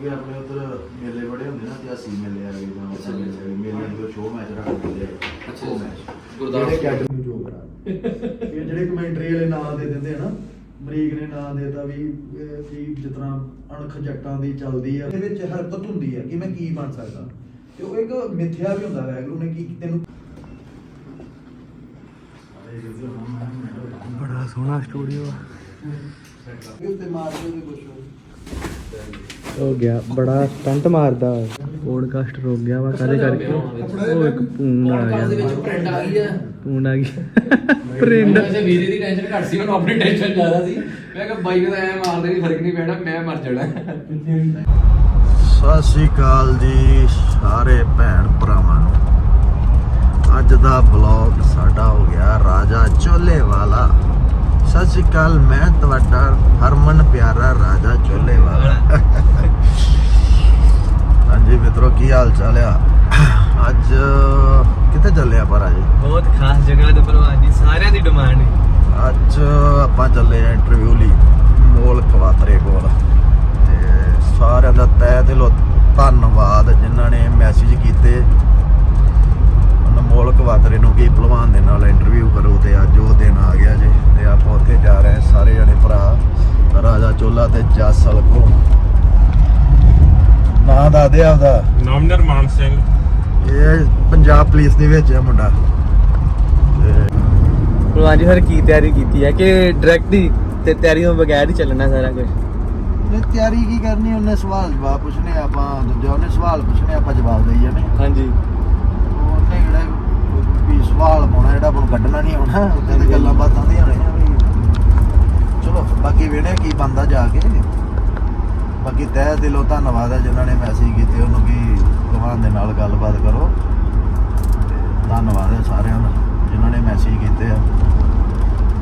ਕਿ ਆਪਣੇ ਉਧਰ ਮੇਲੇ ਬੜੇ ਹੁੰਦੇ ਨਾ ਤੇ ਅਸੀਂ ਮੇਲੇ ਆ ਗਏ ਜਾਂ ਉੱਥੇ ਮੇਲੇ ਆ ਗਏ। ਮੇਲੇ ਦੇ ਸ਼ੋਅ ਮੈਚ ਰੱਖ ਦਿੰਦੇ ਆ। ਅੱਛਾ। ਮੈਚ। ਜਿਹੜੇ ਅਕੈਡਮੀ ਜੋ ਕਰਾ ਇਹ ਜਿਹੜੇ ਕਮੈਂਟਰੀ ਵਾਲੇ ਨਾਂ ਦੇ ਦਿੰਦੇ ਆ ਨਾ ਅਮਰੀਕ ਨੇ ਨਾਂ ਦੇਤਾ ਵੀ ਇਹ ਵੀ ਜਿਸ ਤਰ੍ਹਾਂ ਅਣਖ ਜੱਟਾਂ ਦੀ ਚੱਲਦੀ ਆ। ਇਹਦੇ ਵਿੱਚ ਹਰਕਤ ਹੁੰਦੀ ਆ ਕਿ ਮੈਂ ਕੀ ਬਣ ਸਕਦਾ। ਤੇ ਉਹ ਇੱਕ ਮਿੱਥਿਆ ਵੀ ਹੁੰਦਾ ਵੈਗਰੂ ਨੇ ਕੀ ਤੈਨੂੰ ਬੜਾ ਸੋਹਣਾ ਸਟੂਡੀਓ ਉੱਤੇ ਮਾਰਦੇ ਵੀ ਕੁਛ ਹੋ ਗਿਆ ਬੜਾ ਸਟੰਟ ਮਾਰਦਾ। ਪੋਡਕਾਸਟ ਰੁਕ ਗਿਆ ਵਾ ਕਾਹਦੇ ਕਰਕੇ? ਉਹ ਇੱਕ ਪੂਨ ਆ ਕਾਸ ਦੇ ਵਿੱਚ ਗਿਆ ਪ੍ਰਿੰਟ ਆ ਗਈ ਆ। ਪੂਨ ਆ ਗਈ। ਪ੍ਰਿੰਟ ਵੈਸੇ ਵੀਰੇ ਦੀ ਟੈਨਸ਼ਨ ਘੱਟ ਸੀ ਮੈਨੂੰ ਆਪਣੀ ਟੈਨਸ਼ਨ ਜ਼ਿਆਦਾ ਸੀ। ਮੈਂ ਕਿਹਾ ਬਾਈਕ ਦਾ ਐ ਮਾਰਦੇ ਵੀ ਫ਼ਰਕ ਨਹੀਂ ਪੈਣਾ ਮੈਂ ਮਰ ਜਾਣਾ। ਸਤਿ ਸ਼੍ਰੀ ਅਕਾਲ ਜੀ ਸਾਰੇ ਭੈਣ ਭਰਾਵਾਂ ਨੂੰ। ਅੱਜ ਦਾ ਬਲੌਗ ਸਾਡਾ ਹੋ ਗਿਆ ਰਾਜਾ ਚੋਲੇ ਵਾਲਾ ਸਤਿ ਸ਼੍ਰੀ ਅਕਾਲ ਮੈਂ ਤੁਹਾਡਾ ਹਰਮਨ ਪਿਆਰਾ ਰਾਜਾ ਚੋਲੇ ਵਾਲਾ ਹਾਂਜੀ ਮਿੱਤਰੋ ਕੀ ਹਾਲ ਚਾਲ ਆ? ਅੱਜ ਕਿੱਥੇ ਚੱਲੇ ਆਪਾਂ ਅੱਜ ਬਹੁਤ ਖਾਸ ਜਗ੍ਹਾ ਤੇ ਭਲਵਾਨ ਜੀ ਸਾਰਿਆਂ ਦੀ ਡਿਮਾਂਡ ਹੈ। ਅੱਜ ਆਪਾਂ ਚੱਲੇ ਆ ਇੰਟਰਵਿਊ ਲਈ ਮੋਲ ਕਵਾਤਰੇ ਕੋਲ। ਤੇ ਸਾਰਿਆਂ ਦਾ ਤਹਿ ਦਿਲੋਂ ਧੰਨਵਾਦ ਜਿਨ੍ਹਾਂ ਨੇ ਮੈਸੇਜ ਕੀਤੇ। ਅਨਮੋਲ ਕਵਾਤਰੇ ਨੂੰ ਕੀ ਭਲਵਾਨ ਦੇ ਨਾਲ ਇੰਟਰਵਿਊ ਕਰੋ ਤੇ ਅੱਜ ਉਹ ਦਿਨ ਆ ਗਿਆ ਜੀ ਤੇ ਆਪਾਂ ਉੱਥੇ ਜਾ ਰਹੇ ਹਾਂ ਸਾਰੇ ਜਣੇ ਭਰਾ ਰਾਜਾ ਚੋਲਾ ਤੇ ਜਸਲ ਕੋ। ਨਾਂ ਦੱਸ ਦੇ ਆਪਦਾ। ਨਾਮ ਨਿਰਮਾਨ ਸਿੰਘ। ਇਹ ਪੰਜਾਬ ਪੁਲਿਸ ਦੇ ਵਿੱਚ ਹੈ ਮੁੰਡਾ। ਤੇ ਭਲਵਾਨ ਜੀ ਫਿਰ ਕੀ ਤਿਆਰੀ ਕੀਤੀ ਹੈ? ਕਿ ਡਾਇਰੈਕਟ ਹੀ ਤੇ ਤਿਆਰੀ ਤੋਂ ਬਗੈਰ ਹੀ ਚੱਲਣਾ ਸਾਰਾ ਕੁਝ ਨੇ ਤਿਆਰੀ ਕੀ ਕਰਨੀ ਉਹਨੇ ਸਵਾਲ ਜਵਾਬ ਪੁੱਛਣੇ ਆਪਾਂ ਦੂਜਾ ਉਹਨੇ ਸਵਾਲ ਪੁੱਛਣੇ ਆਪਾਂ ਜਵਾਬ ਦੇਈ ਜਾਣੇ। ਹਾਂਜੀ। ਸਵਾਲ ਪਾਉਣਾ, ਜਿਹੜਾ ਆਪਾਂ ਨੂੰ ਕੱਢਣਾ ਨਹੀਂ ਆਉਣਾ ਉੱਤੇ ਤੇ ਗੱਲਾਂ ਬਾਤਾਂ ਦੀਆਂ ਹੋਣੀਆਂ ਵੀ। ਚਲੋ, ਬਾਕੀ ਵੇਣੇ ਕੀ ਬੰਦਾ ਜਾ ਕੇ। ਬਾਕੀ ਤਹਿ ਦਿਲੋਂ ਧੰਨਵਾਦ ਹੈ ਜਿਨ੍ਹਾਂ ਨੇ ਮੈਸੇਜ ਕੀਤੇ, ਉਹਨੂੰ ਕਿ ਭਗਵਾਨ ਦੇ ਨਾਲ ਗੱਲਬਾਤ ਕਰੋ। ਧੰਨਵਾਦ ਹੈ ਸਾਰਿਆਂ ਦਾ, ਜਿਨ੍ਹਾਂ ਨੇ ਮੈਸੇਜ ਕੀਤੇ ਆ।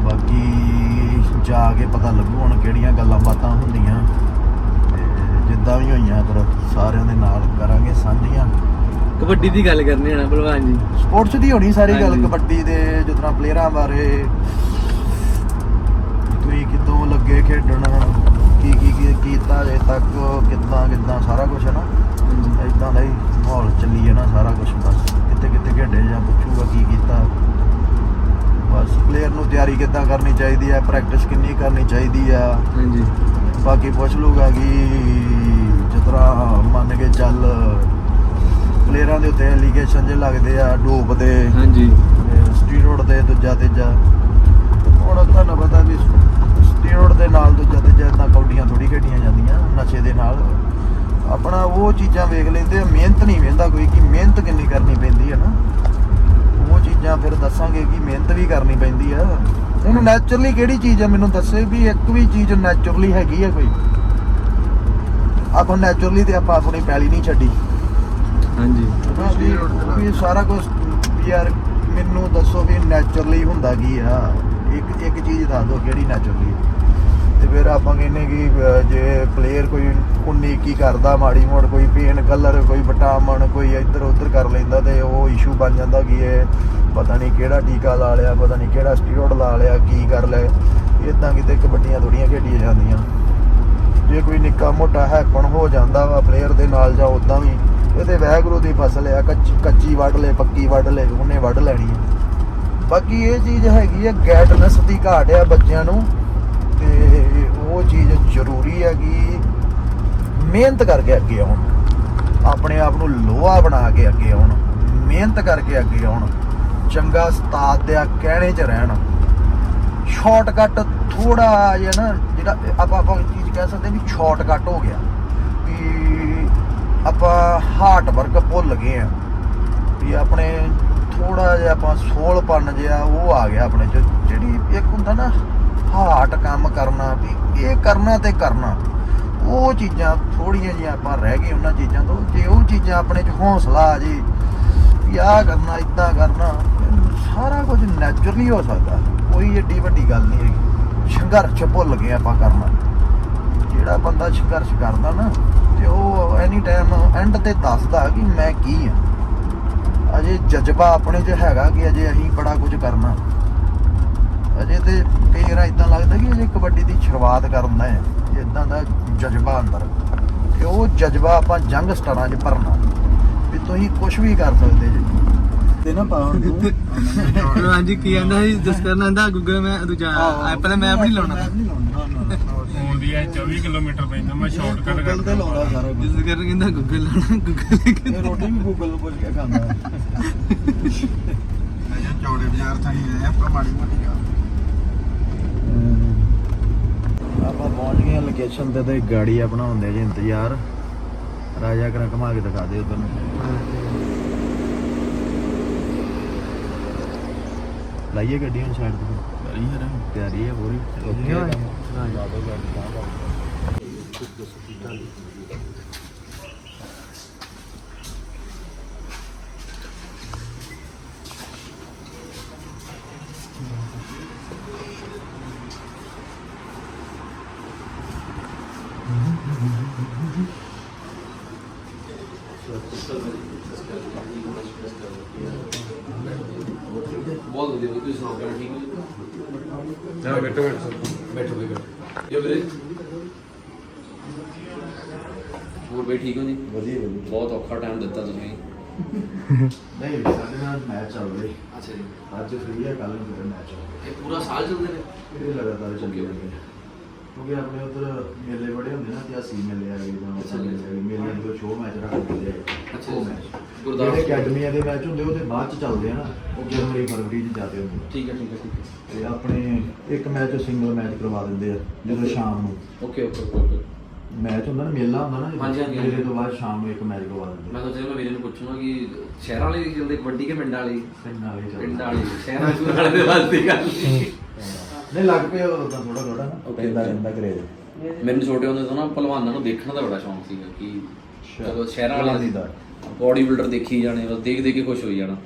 ਬਾਕੀ ਜਾ ਕੇ ਪਤਾ ਲੱਗੂ ਹੁਣ ਕਿਹੜੀਆਂ ਗੱਲਾਂ ਬਾਤਾਂ ਹੁੰਦੀਆਂ। ਤੇ ਜਿੱਦਾਂ ਵੀ ਹੋਈਆਂ, ਪਰ ਸਾਰਿਆਂ ਦੇ ਨਾਲ ਕਰਾਂਗੇ ਸਾਂਝੀਆਂ। ਕਬੱਡੀ ਦੀ ਗੱਲ ਕਰਨੀ ਹੈ ਨਾ ਭਲਵਾਨ ਜੀ। ਸਪੋਰਟਸ ਦੀ ਹੋਣੀ ਸਾਰੀ ਗੱਲ ਹਾਂਜੀ। ਕਬੱਡੀ ਦੇ ਜਿਸ ਤਰ੍ਹਾਂ ਪਲੇਅਰਾਂ ਬਾਰੇ। ਤੁਸੀਂ ਕਿਦੋਂ ਲੱਗੇ ਖੇਡਣ? ਕੀ ਕੀ ਕੀ ਕੀਤਾ ਅਜੇ ਤੱਕ ਕਿੱਦਾਂ ਕਿੱਦਾਂ ਸਾਰਾ ਕੁਝ ਹੈ ਨਾ? ਇਦਾਂ ਦਾ ਹੀ ਮਾਹੌਲ ਚੱਲੀ ਹੈ ਨਾ ਸਾਰਾ ਕੁਝ ਬਸ। ਕਿੱਥੇ ਕਿੱਥੇ ਖੇਡੇ ਜਾਂ ਪੁੱਛੂਗਾ ਕੀ ਕੀਤਾ। ਬਸ ਪਲੇਅਰ ਨੂੰ ਤਿਆਰੀ ਕਿੱਦਾਂ ਕਰਨੀ ਚਾਹੀਦੀ ਹੈ? ਪ੍ਰੈਕਟਿਸ ਕਿੰਨੀ ਕਰਨੀ ਚਾਹੀਦੀ ਆ? ਹਾਂਜੀ। ਬਾਕੀ ਪੁੱਛ ਲੂਗਾ ਕਿ ਤਰ੍ਹਾਂ ਮੰਨ ਕੇ ਚੱਲ ਪਲੇਅਰਾਂ ਦੇ ਉੱਤੇ ਐਲੀਗੇਸ਼ਨ ਜੇ ਲੱਗਦੇ ਆ ਡੋਪ ਦੇ ਹਾਂਜੀ। ਸਟੀਰੋਇਡ ਦੇ ਦੂਜਾ ਤੀਜਾ। ਹੁਣ ਤੁਹਾਨੂੰ ਪਤਾ ਵੀ ਸਟੀਰੋਇਡ ਦੇ ਨਾਲ ਦੂਜਾ ਤੀਜਾ ਇਦਾਂ ਕੌਡੀਆਂ ਥੋੜੀ ਖੇਡੀਆਂ ਜਾਂਦੀਆਂ ਨਸ਼ੇ ਦੇ ਨਾਲ। ਆਪਣਾ ਉਹ ਚੀਜ਼ਾਂ ਵੇਖ ਲੈਂਦੇ ਆ ਮਿਹਨਤ ਨਹੀਂ ਵੇਂਦਾ ਕੋਈ ਕਿ ਮਿਹਨਤ ਕਿੰਨੀ ਕਰਨੀ ਪੈਂਦੀ ਹੈ ਨਾ। ਉਹ ਚੀਜ਼ਾਂ ਫਿਰ ਦੱਸਾਂਗੇ ਕਿ ਮਿਹਨਤ ਵੀ ਕਰਨੀ ਪੈਂਦੀ ਆ। ਹੁਣ ਨੈਚੁਰਲੀ ਕਿਹੜੀ ਚੀਜ਼ ਆ ਮੈਨੂੰ ਦੱਸੇ ਵੀ ਇੱਕ ਵੀ ਚੀਜ਼ ਨੈਚੁਰਲੀ ਹੈਗੀ ਆ ਕੋਈ। ਆਪਾਂ ਨੈਚੁਰਲੀ ਤੇ ਆਪਾਂ ਆਪਣੀ ਪੈਲੀ ਨਹੀਂ ਛੱਡੀ। ਹਾਂਜੀ। ਵੀ- ਸਾਰਾ ਕੁਝ ਯਾਰ ਮੈਨੂੰ ਦੱਸੋ ਵੀ ਨੈਚੁਰਲੀ ਹੁੰਦਾ ਕੀ ਆ? ਇੱਕ ਇੱਕ ਚੀਜ਼ ਦੱਸ ਦਿਓ ਕਿਹੜੀ ਨੈਚੁਰਲੀ ਤੇ ਫਿਰ ਆਪਾਂ ਕਹਿੰਨੇ ਕਿ ਜੇ ਪਲੇਅਰ ਕੋਈ 19 ਕੀ ਕਰਦਾ, ਮਾੜੀ ਮੋੜ ਕੋਈ ਪੇਨ ਕਲਰ ਕੋਈ ਵਿਟਾਮਿਨ ਕੋਈ ਇੱਧਰ ਉੱਧਰ ਕਰ ਲੈਂਦਾ ਤੇ ਉਹ ਇਸ਼ੂ ਬਣ ਜਾਂਦਾ ਕਿ ਇਹ ਪਤਾ ਨਹੀਂ ਕਿਹੜਾ ਟੀਕਾ ਲਾ ਲਿਆ, ਪਤਾ ਨਹੀਂ ਕਿਹੜਾ ਸਟੀਰੋਇਡ ਲਾ ਲਿਆ, ਕੀ ਕਰ ਲਿਆ। ਇਦਾਂ ਕਿਤੇ ਕਬੱਡੀਆਂ ਥੋੜੀਆਂ ਖੇਡੀਆਂ ਜਾਂਦੀਆਂ। ਜੇ ਕੋਈ ਨਿੱਕਾ ਮੋਟਾ ਹੈਪਨ ਹੋ ਜਾਂਦਾ ਵਾ ਪਲੇਅਰ ਦੇ ਨਾਲ ਜਾਂ ਉਦਾਂ ਵੀ ਇਹਦੇ ਵਹਿਗੁਰੂ ਦੀ ਫਸਲ ਆ, ਕੱਚੀ ਕੱਚੀ ਵੱਢ ਲੈ, ਪੱਕੀ ਵੱਢ ਲੈ, ਉਹਨੇ ਵੱਢ ਲੈਣੀ ਹੈ ਬਾਕੀ ਇਹ ਚੀਜ਼ ਹੈਗੀ ਹੈ ਗੈਟਨੈਸ ਦੀ ਘਾਟ ਆ ਬੱਚਿਆਂ ਨੂੰ, ਤੇ ਉਹ ਚੀਜ਼ ਜ਼ਰੂਰੀ ਹੈ ਕਿ ਮਿਹਨਤ ਕਰਕੇ ਅੱਗੇ ਆਉਣ। ਆਪਣੇ ਆਪ ਨੂੰ ਲੋਹਾ ਬਣਾ ਕੇ ਅੱਗੇ ਆਉਣ, ਮਿਹਨਤ ਕਰਕੇ ਅੱਗੇ ਆਉਣ, ਚੰਗਾ ਉਸਤਾਦ ਦੇ ਕਹਿਣੇ 'ਚ ਰਹਿਣ। ਸ਼ਾਰਟਕਟ ਥੋੜਾ ਜਿਹਾ ਨਾ, ਜਿਹੜਾ ਆਪਾਂ ਆਪਾਂ ਚੀਜ਼ ਕਹਿ ਸਕਦੇ ਵੀ ਸ਼ਾਰਟਕਟ ਹੋ ਗਿਆ। ਆਪਾਂ ਹਾਰਟ ਵਰਕ ਭੁੱਲ ਗਏ ਆ। ਵੀ ਆਪਣੇ ਥੋੜਾ ਜਿਹਾ ਆਪਾਂ ਸੋਲਪਨ ਜਿਹਾ ਉਹ ਆ ਗਿਆ ਆਪਣੇ ਚ, ਜਿਹੜੀ ਇੱਕ ਹੁੰਦਾ ਨਾ ਹਾਰਟ ਕੰਮ ਕਰਨਾ, ਵੀ ਇਹ ਕਰਨਾ ਤੇ ਕਰਨਾ। ਉਹ ਚੀਜ਼ਾਂ ਥੋੜੀਆਂ ਜਿਹੀਆਂ ਆਪਾਂ ਰਹਿ ਗਏ ਉਹਨਾਂ ਚੀਜ਼ਾਂ ਤੋਂ। ਜੇ ਉਹ ਚੀਜ਼ਾਂ ਆਪਣੇ ਚ ਹੌਸਲਾ ਆ ਜੇ, ਵੀ ਆਹ ਕਰਨਾ, ਇਦਾਂ ਕਰਨਾ ਸਾਰਾ ਕੁਝ ਨੈਚੁਰਲੀ ਹੋ ਸਕਦਾ। ਕੋਈ ਏਡੀ ਵੱਡੀ ਗੱਲ ਨਹੀਂ ਹੈਗੀ। ਸੰਘਰਸ਼ ਭੁੱਲ ਗਏ ਆਪਾਂ ਕਰਨਾ। ਜਿਹੜਾ ਬੰਦਾ ਸੰਘਰਸ਼ ਕਰਦਾ ਨਾ ਤੇ ਉਹ ਐਨੀ ਟਾਈਮ ਐਂਡ ਤੇ ਦੱਸਦਾ ਕਿ ਮੈਂ ਕੀ ਆ। ਅਜੇ ਜਜ਼ਬਾ ਆਪਣੇ 'ਚ ਹੈਗਾ ਕਿ ਅਜੇ ਅਸੀਂ ਬੜਾ ਕੁਝ ਕਰਨਾ। ਅਜੇ ਤੇ ਕਈ ਵਾਰ ਇਦਾਂ ਲੱਗਦਾ ਕਿ ਅਜੇ ਕਬੱਡੀ ਦੀ ਸ਼ੁਰੂਆਤ ਕਰਨਾ ਹੈ। ਇਦਾਂ ਦਾ ਜਜ਼ਬਾ ਅੰਦਰ। ਕਿ ਉਹ ਜਜ਼ਬਾ ਆਪਾਂ ਜੰਗ ਸਟਾਰਾਂ 'ਚ ਭਰਨਾ। ਵੀ ਤੁਸੀਂ ਕੁਝ ਵੀ ਕਰ ਸਕਦੇ ਜੀ। ਤੇ ਨਾ ਪਾਉਣ ਤੂੰ। ਹਾਂਜੀ ਕੀ ਕਹਿੰਦਾ ਸੀ? ਜਸ ਕਰਨਾ ਆਂਦਾ ਗੂਗਲ ਮੈਂ ਦੂਜਾ ਐਪਲ ਮੈਪ ਨਹੀਂ ਲਾਉਣਾ। ਮੈਪ ਨਹੀਂ ਲਾਉਣਾ ਫੋਨ ਦੀ ਐ 24 ਕਿਲੋਮੀਟਰ ਪੈਂਦਾ ਮੈਂ ਸ਼ਾਰਟਕਟ ਗੂਗਲ ਤੇ ਲਾਉਣਾ ਸਾਰਾ ਕੁਝ ਜਿਸ ਕਰਨ ਕਹਿੰਦਾ ਗੂਗਲ ਇਹ ਰੋਟੀ ਵੀ ਗੂਗਲ ਨੂੰ ਪੁੱਛ ਕੇ ਖਾਂਦਾ ਅਜੇ ਚੌੜੇ ਬਾਜ਼ਾਰ ਥਾਈ ਆਏ ਆਪਾਂ ਮਾੜੀ ਮੋਟੀ ਗੱਲ। ਆਪਾਂ ਪਹੁੰਚ ਗਏ ਲੋਕੇਸ਼ਨ ਤੇ ਤੇ ਗਾੜੀ ਆਪਣਾ ਹੁੰਦੇ ਜੀ ਇੰਤਜ਼ਾਰ। ਰਾਜਾ ਕਰਾਂ ਘਮਾ ਕੇ ਦਿਖਾ ਦੇ ਉਧਰ ਨੂੰ। ਲਾਈਏ ਗੱਡੀ ਹੁਣ ਸਾਈਡ ਤੇ। ਕਰੀ ਤਿਆਰੀ ਹੈ ਪੂਰੀ। ਓਕੇ। ਹੋਏ ਬਹੁਤ ਵਧੀਆ ਤੁਸੀਂ ਸੁਣਾਓ ਕਿਵੇਂ ਠੀਕ ਹੋ ਜੀ ਹਾਂ ਬੈਠੋ ਬੈਠੋ ਬੈਠੋ ਬਈ ਬੈਠੋ ਜੋ ਵੀਰੇ ਹੋਰ ਬਈ ਠੀਕ ਹੋ ਜੀ? ਵਧੀਆ ਵਧੀਆ। ਬਹੁਤ ਔਖਾ ਟਾਈਮ ਦਿੱਤਾ ਤੁਸੀਂ। ਨਹੀਂ ਸਾਡੇ ਨਾਲ ਮੈਚ ਚੱਲ ਰਹੀ। ਅੱਛਾ ਜੀ। ਅੱਜ ਫ੍ਰੀ ਹੈ ਕੱਲ ਨੂੰ ਫਿਰ ਮੈਚ ਹੋਊਗਾ ਇਹ ਪੂਰਾ ਸਾਲ ਚੱਲਦੇ ਨੇ? ਇਹ ਲਗਾਤਾਰ ਚੱਲੀ ਜਾਂਦੇ ਨੇ। ਕਿਉਂਕਿ ਆਪਣੇ ਉਧਰ ਮੇਲੇ ਬੜੇ ਹੁੰਦੇ ਨਾ ਤੇ ਅਸੀਂ ਮੇਲੇ ਆ ਗਏ ਜਾਂ ਅੱਛਾ ਜੀ। ਮੇਲੇ ਆ ਗਏ। ਮੇਲੇ ਦੇ ਸ਼ੋਅ ਮੈਚ ਰੱਖ ਦਿੰਦੇ ਆ। ਅੱਛਾ ਉਹ। ਮੈਚ ਗੁਰਦਾਸ- ਜਿਹੜੇ ਅਕੈਡਮੀਆਂ ਦੇ ਮੈਚ ਹੁੰਦੇ ਉਹ ਤੇ ਬਾਅਦ ਚ ਚੱਲਦੇ ਆ ਨਾ। ਉਹ ਜਨਵਰੀ ਫਰਵਰੀ ਚ ਜਾਂਦੇ ਹੁੰਦੇ ਆ। ਠੀਕ ਹੈ ਠੀਕ ਹੈ ਠੀਕ ਹੈ। ਤੇ ਆਪਣੇ ਇੱਕ ਮੈਚ ਸਿੰਗਲ ਮੈਚ ਕਰਵਾ ਦਿੰਦੇ ਆ ਜਦੋਂ ਸ਼ਾਮ ਨੂੰ। ਓਕੇ ਓਕੇ ਓਕੇ ਮੈਚ ਹੁੰਦਾ ਨਾ ਮੇਲਾ ਹੁੰਦਾ ਨਾ ਹਾਂਜੀ, ਹਾਂਜੀ, ਹਾਂਜੀ। ਮੇਲੇ ਤੋਂ ਬਾਅਦ ਸ਼ਾਮ ਨੂੰ ਇੱਕ ਮੈਚ ਕਰਵਾ ਦਿੰਦੇ ਮੈਂ ਸੋਚਿਆ ਮੈਂ ਵੀਰੇ ਨੂੰ ਪੁੱਛੂੰਗਾ ਕਿ ਸ਼ਹਿਰਾਂ ਵਾਲੇ ਚੱਲਦੇ ਕਬੱਡੀ ਕੇ ਪਿੰਡਾਂ ਵਾਲੀ ਪਿੰਡਾਂ ਵਾਲੇ ਚੱਲਦੇ। ਪਿੰਡਾਂ ਵਾਲੀ ਸ਼ਹਿਰਾਂ ਚ ਵਾਲੇ ਦੇ ਵਾਸਤੇ ਗੱਲ ਨਹੀਂ ਨਹੀਂ ਲੱਗ ਪਿਆ ਉਦੋਂ ਥੋੜਾ ਥੋੜਾ ਨਾ Okay, ਪੈਂਦਾ okay. ਰਹਿੰਦਾ ਕਰੇਜ ਮੈਨੂੰ ਛੋਟੇ ਹੁੰਦੇ ਤੋਂ ਨਾ ਪਹਿਲਵਾਨਾਂ ਨੂੰ ਦੇਖਣ ਦਾ ਬੜਾ ਸ਼ੌਂਕ ਸੀਗਾ ਕਿ ਚਲੋ ਸ਼ਹਿਰਾਂ ਵਾਲੇ ਪਹਿਲਵਾਨੀ ਦਾ। ਬੋਡੀ ਬਿਲਡਰ ਦੇਖੀ ਜਾਣੇ ਬਸ ਦੇਖ ਦੇਖ ਕੇ ਖੁਸ਼ ਹੋਈ ਜਾਣਾ।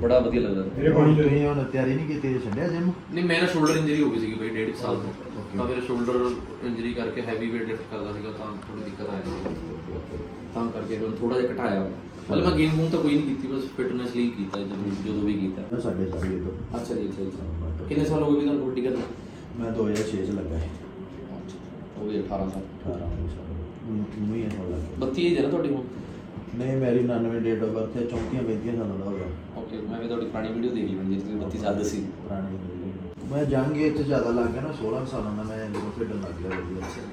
ਬੜਾ ਵਧੀਆ ਲੱਗਦਾ। ਮੇਰੇ ਪਾਣੀ ਚ ਤੁਸੀਂ ਹੁਣ ਤਿਆਰੀ ਨਹੀਂ ਕੀਤੀ ਛੱਡਿਆ ਜਿਮ ਨਹੀਂ ਮੇਰਾ ਸ਼ੋਲਡਰ ਇੰਜਰੀ ਹੋ ਗਈ ਸੀਗੀ ਬਈ ਡੇਢ ਸਾਲ ਤੋਂ. ਤਾਂ ਮੇਰੇ ਸ਼ੋਲਡਰ ਇੰਜਰੀ ਕਰਕੇ ਹੈਵੀ weight ਲਿਫਟ ਕਰਦਾ ਸੀਗਾ ਤਾਂ ਥੋੜੀ ਦਿੱਕਤ ਆ ਜਾਂਦੀ ਤਾਂ ਕਰਕੇ ਹੁਣ ਥੋੜਾ ਜਿਹਾ ਘਟਾਇਆ। ਮਤਲਬ ਮੈਂ ਗੇਮ ਗੂਮ ਤਾਂ ਕੋਈ ਨਹੀਂ ਕੀਤੀ ਬਸ ਫਿਟਨੈਸ ਲਈ ਕੀਤਾ ਜਦੋਂ ਜਦੋਂ ਵੀ ਕੀਤਾ। ਸਾਡੇ ਸਾਰੇ ਤੋਂ। ਅੱਛਾ ਜੀ ਅੱਛਾ ਜੀ। ਕਿੰਨੇ ਸਾਲ ਹੋ ਗਏ ਤੁਹਾਨੂੰ ਕਬੱਡੀ ਕਰਦੇ ਮੈਂ 2006 ਚ ਲੱਗਾ ਹੈ ਗਏ 18 ਸਾਲ। 18 ਸਾਲ। ਨੂੰ ਹੀ ਹੋ ਲੱਗਾ 32 ਏਜ ਹੈ ਨਾ ਤੁਹਾਡੀ ਹੁਣ? ਨਹੀਂ ਮੇਰੀ 99 ਡੇਟ ਆਫ ਬਰਥ ਹੈ 34 35 ਸਾਲਾਂ ਦਾ ਹੋਗਾ ਓਕੇ ਮੈਂ ਵੀ ਤੁਹਾਡੀ ਪੁਰਾਣੀ ਵੀਡੀਓ ਦੇਖ ਲਈ ਬਣੀ ਜਿਸ ਤੁਸੀਂ 32 ਸਾਲ ਦੱਸੀ ਪੁਰਾਣੀ ਮੈਂ ਜੰਗ ਚ ਜ਼ਿਆਦਾ ਲੱਗ ਗਿਆ ਨਾ 16 ਸਾਲਾਂ ਦਾ ਮੈਂ ਜਦੋਂ ਖੇਡਣ ਲੱਗ ਗਿਆ ਵਧੀਆ।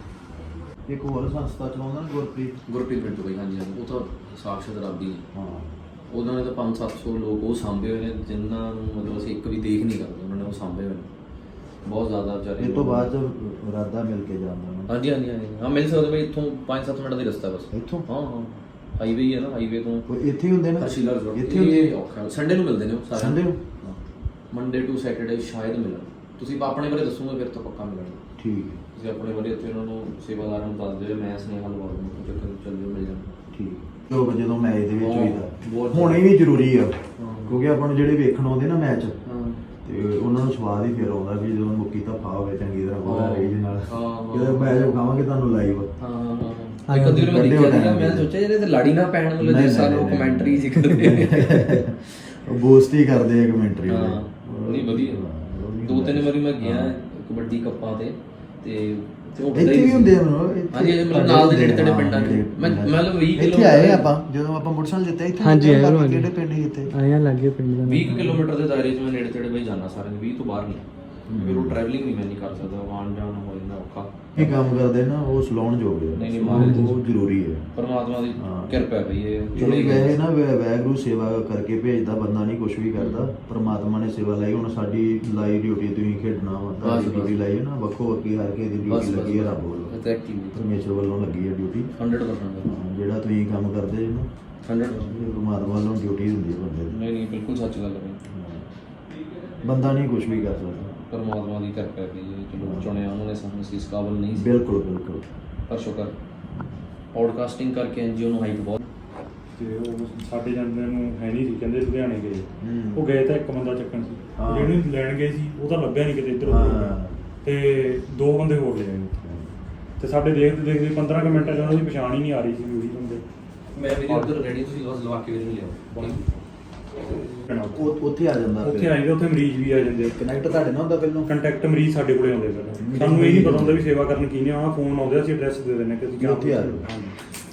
ਇੱਕ ਹੋਰ ਸੰਸਥਾ ਚਲਾਉਂਦਾ ਨਾ ਗੁਰਪ੍ਰੀਤ। ਗੁਰਪ੍ਰੀਤ ਮਿੰਟੂ ਬਈ ਹਾਂਜੀ ਉਹ ਤਾਂ ਸਾਕਸ਼ਾਤ ਰੱਬ ਹੀ ਉਹਨਾਂ ਨੇ ਤਾਂ 5-700 ਲੋਕ ਉਹ ਸਾਂਭੇ ਹੋਏ ਨੇ ਜਿਨ੍ਹਾਂ ਨੂੰ ਮਤਲਬ ਅਸੀਂ ਇੱਕ ਵੀ ਦੇਖ ਨਹੀਂ ਕਰਦੇ ਉਹਨਾਂ ਨੇ ਉਹ ਸਾਂਭੇ ਹੋਏ ਨੇ। ਬਹੁਤ ਜ਼ਿਆਦਾ ਵਿਚਾਰੇ ਇਹ ਤੋਂ ਬਾਅਦ ਚ ਰਾਦਾ ਮਿਲ ਕੇ ਜਾਂਦਾ ਹਾਂਜੀ ਹਾਂਜੀ ਹਾਂਜੀ। ਹਾਂ ਮਿਲ ਸਕਦੇ ਬਈ ਇੱਥੋਂ 5-7 ਮਿੰਟ ਦਾ ਰਸਤਾ ਬਸ। ਇੱਥੋਂ? ਹਾਂ ਹਾਂ। ਹਾਈਵੇ ਹੀ ਹੈ ਨਾ ਹਾਈਵੇ ਤੋਂ ਕੋਈ ਇੱਥੇ ਹੀ ਹੁੰਦੇ ਨੇ? ਹਰਸ਼ੀਲਾ ਰਿਜ਼ੋਰਟ ਇੱਥੇ ਹੁੰਦੇ ਇਹ ਔਖਾ ਸੰਡੇ ਨੂੰ ਮਿਲਦੇ ਨੇ ਉਹ ਸਾਰੇ। Sunday? ਨੂੰ? ਮੰਡੇ ਟੂ ਸੈਟਰਡੇ ਸ਼ਾਇਦ ਮਿਲਣ। ਤੁਸੀਂ ਆਪਣੇ ਬਾਰੇ ਦੱਸੋਗੇ ਫਿਰ ਤਾਂ ਪੱਕਾ ਮਿਲਣਗੇ ਠੀਕ ਹੈ। ਤੁਸੀਂ ਆਪਣੇ ਬਾਰੇ ਇੱਥੇ ਉਹਨਾਂ ਨੂੰ ਸੇਵਾਦਾਰਾਂ ਨੂੰ ਦੱਸ ਦਿਓ ਮੈਂ ਸਨੇਹਾ ਲਵਾ ਦੂੰਗਾ ਚੱਕਰ ਚੱਲ ਜਿਓ ਮਿਲ ਜਾਣਾ। ਠੀਕ ਜੋ ਜਦੋਂ ਮੈਚ ਦੇ ਵਿੱਚ ਹੋਈਦਾ ਬਹੁਤ ਹੋਣੀ ਵੀ ਜ਼ਰੂਰੀ ਆ। ਕਿਉਂਕਿ ਆਪਾਂ ਨੂੰ ਜਿਹੜੇ ਵੇਖਣ ਆਉਂਦੇ ਨਾ ਮੈਚ ਹਾਂ। ਤੇ ਉਹਨਾਂ ਨੂੰ ਸਵਾਦ ਹੀ ਫਿਰ ਆਉਂਦਾ ਵੀ ਜਦੋਂ ਮੁੱਕੀ ਤਾਂ ਫਾ ਹੋਵੇ ਚੰਗੀ ਤਰ੍ਹਾਂ ਬੋਲਾ ਹਾਂ। ਰੇਜ ਨਾਲ। ਹਾਂ, ਹਾਂ। ਜਦੋਂ ਮੈਚ ਵਿਖਾਵਾਂਗੇ ਤੁਹਾਨੂੰ ਲਾਈਵ ਹਾਂ ਹਾਂ, ਇੱਕ ਅੱਧੀ ਕੱਢੇ ਦੇਖਿਆ ਸੀਗਾ ਮੈਂ ਸੋਚਿਆ ਜਿਹੜੇ ਤੇ ਲਾੜੀ ਨਾ ਪੈਣ ਮਤਲਬ ਨਹੀਂ, ਜਿਸ ਨਹੀਂ, ਕਮੈਂਟਰੀ। ਸੀ ਕਰਦੇ ਬੂਸਟ ਹੀ ਕਰਦੇ ਆ ਕਮੈਂਟਰੀ ਹਾਂ ਨਹੀਂ ਵਧੀਆ। ਦੋ ਤਿੰਨ ਵਾਰੀ ਮੈਂ ਗਿਆ ਕਬੱਡੀ ਕੱਪਾਂ ਤੇ ਤੇ ਤੇ ਉਹ ਇੱਥੇ ਵੀ ਹੁੰਦੇ ਆ ਮਨੋ ਇੱਥੇ ਹਾਂਜੀ ਇਹ ਮਤਲਬ ਨਾਲ ਦੇ ਨੇੜੇ ਤੇੜੇ ਪਿੰਡਾਂ 'ਚ। ਮੈਂ। ਮਤਲਬ 20 ਇੱਥੇ ਕਿਲੋਮੀਟਰ ਆਏ ਆਪਾਂ ਜਦੋਂ ਆਪਾਂ ਮੋਟਰਸਾਈਕਲ ਜਿੱਤੇ ਇੱਥੇ ਹਾਂਜੀ, ਆਏ ਹਾਂਜੀ। ਪਿੰਡ ਸੀ ਇੱਥੇ ਆਇਆ ਲੱਗੇ ਪਿੰਡ ਦਾ 20 ਕਿਲੋਮੀਟਰ ਦੇ ਦਾਇਰੇ 'ਚ ਮੈਂ ਨੇੜੇ ਤੇੜੇ ਬਈ ਜਾਣਾ ਸਾਰੇ 20 ਤੋਂ ਬਾਹਰ ਨਹੀਂ। ਉਹ ਟਰੈਵਲਿੰਗ ਨਹੀਂ ਮੈਂ ਨਹੀਂ ਕਰ ਸਕਦਾ ਆਉਣ ਜਾਣ ਹੋ ਜਾਂਦਾ ਔਖਾ। ਇਹ ਕੰਮ ਕਰਦੇ ਨਾ ਉਹ ਸਲਾਉਣ ਜੋਗੇ ਆ। ਨਹੀਂ, ਨਹੀਂ, ਮਹਾਰਾਜ ਦੀ- ਉਹ ਜ਼ਰੂਰੀ ਹੈ। ਪਰਮਾਤਮਾ ਦੀ ਹਾਂ। ਕਿਰਪਾ ਹੈ ਬਈ ਇਹ ਵੈਸੇ ਗਈ ਨਾ ਵੈ- ਵੈਗਰੂ ਸੇਵਾ ਕਰਕੇ ਭੇਜਦਾ ਬੰਦਾ ਨਹੀਂ ਕੁਝ ਵੀ ਕਰਦਾ। ਪਰਮਾਤਮਾ ਨੇ ਸੇਵਾ ਲਈ ਹੁਣ ਸਾਡੀ ਲਾਈ ਡਿਊਟੀ ਤੁਸੀਂ ਖੇਡਣਾ ਵਾ ਤੁਹਾਡੀ ਬਸ। ਡਿਊਟੀ ਲਾਈ ਹੈ ਨਾ ਵੱਖੋ ਵੱਖੀ ਹਰ ਕਿਸੇ ਦੀ ਬਸ ਡਿਊਟੀ ਲੱਗੀ ਹੈ ਰੱਬ ਵੱਲੋਂ। ਪਰਮੇਸ਼ਰ ਵੱਲੋਂ ਲੱਗੀ ਹੈ ਡਿਊਟੀ 100% ਹਾਂ, ਜਿਹੜਾ ਤੁਸੀਂ ਕੰਮ ਕਰਦੇ ਜੇ ਨਾ 100% ਇਹ ਪਰਮਾਤਮਾ ਵੱਲੋਂ ਡਿਊਟੀ ਹੁੰਦੀ ਹੈ ਬੰਦੇ ਦੀ। ਨਹੀਂ ਨਹੀਂ ਬਿਲਕੁਲ ਸੱਚ ਗੱਲ ਹੈ ਹਾਂ। ਬੰਦਾ ਨਹੀਂ ਕੁਝ ਵੀ ਕਰ ਸਕਦਾ। ਪਰਮਾਤਮਾ ਦੀ ਕਿਰਪਾ ਹੈ ਕਿ ਚਲੋ ਚੁਣਿਆ ਉਹਨਾਂ ਨੇ ਸਾਨੂੰ ਇਸ ਕਾਬਲ ਨਹੀਂ ਸੀ। ਬਿਲਕੁਲ ਬਿਲਕੁਲ। ਪਰ ਸ਼ੁਕਰ ਪੌਡਕਾਸਟਿੰਗ ਕਰਕੇ ਐਨਜੀਓ ਨੂੰ ਹਾਈਟ ਬਹੁਤ। ਤੇ ਉਹ ਸਾਡੇ ਜਾਂਦੇ ਨੂੰ ਹੈ ਨਹੀਂ ਸੀ ਕਹਿੰਦੇ ਲੁਧਿਆਣੇ ਗਏ। ਉਹ ਗਏ ਤਾਂ ਇੱਕ ਬੰਦਾ ਚੱਕਣ ਸੀ। ਹਾਂ। ਜਿਹਨੂੰ ਲੈਣ ਗਏ ਸੀ ਉਹ ਤਾਂ ਲੱਭਿਆ ਨਹੀਂ ਕਿਤੇ ਇੱਧਰ ਹਾਂ। ਉੱਧਰ ਤੇ ਦੋ ਬੰਦੇ ਹੋਰ ਲੈ ਆਏ ਉੱਥੇ। ਤੇ ਸਾਡੇ ਦੇਖਦੇ ਦੇਖਦੇ 15 ਕੁ ਮਿੰਟਾਂ ਚ ਉਹਨਾਂ ਦੀ ਪਛਾਣ ਹੀ ਨਹੀਂ ਆ ਰਹੀ ਸੀ ਵੀ ਉਹੀ ਬੰਦੇ। ਮੈਂ ਵੀ ਉਧਰ ਰੈਡੀ ਤੁਸੀਂ ਬਸ ਲਵਾ ਕੇ ਵੀ ਲਿਆਓ। ਉਹ- ਉੱਥੇ ਆ ਜਾਂਦਾ ਉੱਥੇ ਆ ਜਾਂਦੇ ਉੱਥੇ ਮਰੀਜ਼ ਵੀ ਆ ਜਾਂਦੇ। ਕਨੈਕਟ ਤੁਹਾਡੇ ਨਾਲ ਹੁੰਦਾ ਪਹਿਲਾਂ? ਕੰਟੈਕਟ ਮਰੀਜ਼ ਸਾਡੇ ਕੋਲੇ ਆਉਂਦੇ ਸਰ ਸਾਨੂੰ ਇਹ ਨਹੀਂ ਪਤਾ ਹੁੰਦਾ ਵੀ ਸੇਵਾ ਕਰਨ ਕਿਹਨੇ ਆਉਣਾ ਫੋਨ ਆਉਂਦੇ ਅਸੀਂ ਐਡਰੈਸ ਦੇ ਦਿੰਦੇ ਕਿ ਅਸੀਂ ਉੱਥੇ ਆ ਜਾਓ।